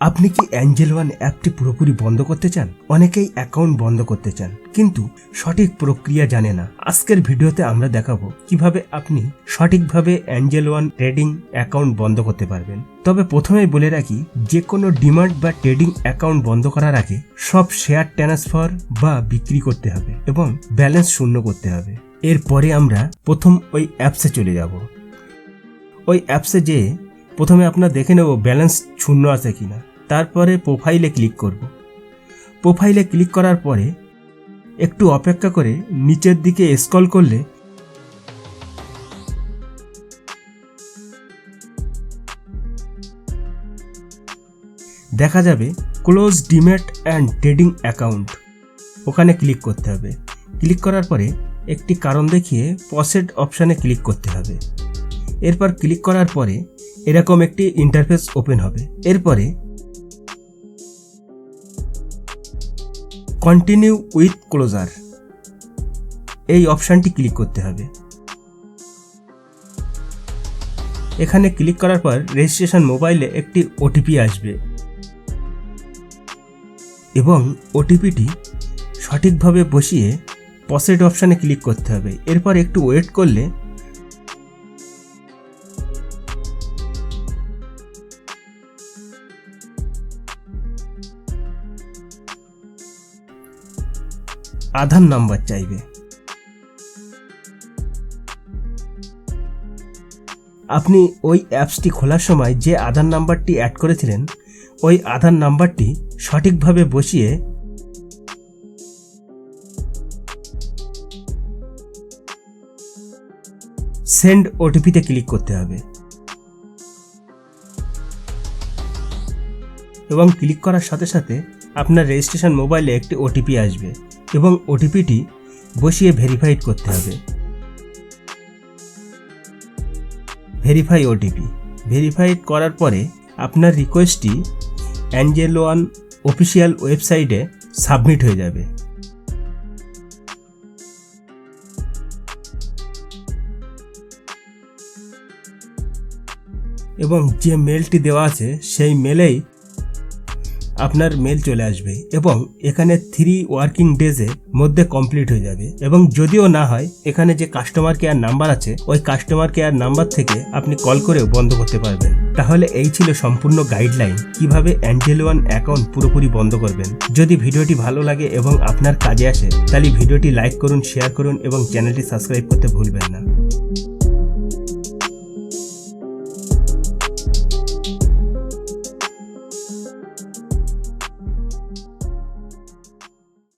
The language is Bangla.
আপনি কি অ্যাঞ্জেল ওয়ান অ্যাপটি পুরোপুরি বন্ধ করতে চান? অনেকেই অ্যাকাউন্ট বন্ধ করতে চান, কিন্তু সঠিক প্রক্রিয়া জানে না। আজকের ভিডিওতে আমরা দেখাবো কীভাবে আপনি সঠিকভাবে অ্যাঞ্জেল ওয়ান ট্রেডিং অ্যাকাউন্ট বন্ধ করতে পারবেন। তবে প্রথমেই বলে রাখি যে কোনো ডিমান্ড বা ট্রেডিং অ্যাকাউন্ট বন্ধ করার আগে সব শেয়ার ট্রান্সফার বা বিক্রি করতে হবে এবং ব্যালেন্স শূন্য করতে হবে। এরপরে আমরা প্রথম ওই অ্যাপসে চলে যাব। ওই অ্যাপসে যেয়ে প্রথমে আপনার দেখে নেব ব্যালেন্স শূন্য আছে কিনা। তারপরে প্রোফাইলে ক্লিক করব। প্রোফাইলে ক্লিক করার পরে একটু অপেক্ষা করে নিচের দিকে স্ক্রল করলে দেখা যাবে close demat and trading account. ওখানে ক্লিক করতে হবে। ক্লিক করার পরে একটি কারণ দেখিয়ে পসেড অপশানে ক্লিক করতে হবে। এরপর ক্লিক করার পরে এরকম একটি ইন্টারফেস ওপেন হবে। এরপরে কন্টিনিউ উইথ ক্লোজার এই অপশানটি ক্লিক করতে হবে। এখানে ক্লিক করার পর রেজিস্ট্রেশন মোবাইলে একটি ওটিপি আসবে এবং ওটিপিটি সঠিকভাবে বসিয়ে পসেড অপশানে ক্লিক করতে হবে। এরপর একটু ওয়েট করলে আধার নাম্বার চাইবে। আপনি ওই অ্যাপসটি খোলার সময় যে আধার নাম্বারটি অ্যাড করেছিলেন, ওই আধার নাম্বারটি সঠিকভাবে বসিয়ে সেন্ড ওটিপিতে ক্লিক করতে হবে। এবং ক্লিক করার সাথে সাথে আপনার রেজিস্ট্রেশন মোবাইলে একটি ওটিপি আসবে এবং ওটিপিটি বসিয়ে ভেরিফাইড করতে হবে। Verify OTP. ভেরিফাইড করার পরে আপনার রিকোয়েস্টটি অ্যাঞ্জেল ওয়ান অফিসিয়াল ওয়েবসাইটে সাবমিট হয়ে যাবে। এবং যে মেলটি দেওয়া আছে সেই মেলেই আপনার মেল চলে আসবে এবং এখানে থ্রি ওয়ার্কিং ডেজের মধ্যে কমপ্লিট হয়ে যাবে এবং যদিও না হয়, এখানে যে কাস্টমার কেয়ার নাম্বার আছে, ওই কাস্টমার কেয়ার নাম্বার থেকে আপনি কল করেও বন্ধ করতে পারবেন। তাহলে এই ছিল সম্পূর্ণ গাইডলাইন কীভাবে অ্যাঞ্জেল ওয়ান অ্যাকাউন্ট পুরোপুরি বন্ধ করবেন। যদি ভিডিওটি ভালো লাগে এবং আপনার কাজে আসে, তাহলে ভিডিওটি লাইক করুন শেয়ার করুন এবং চ্যানেলটি সাবস্ক্রাইব করতে ভুলবেন না।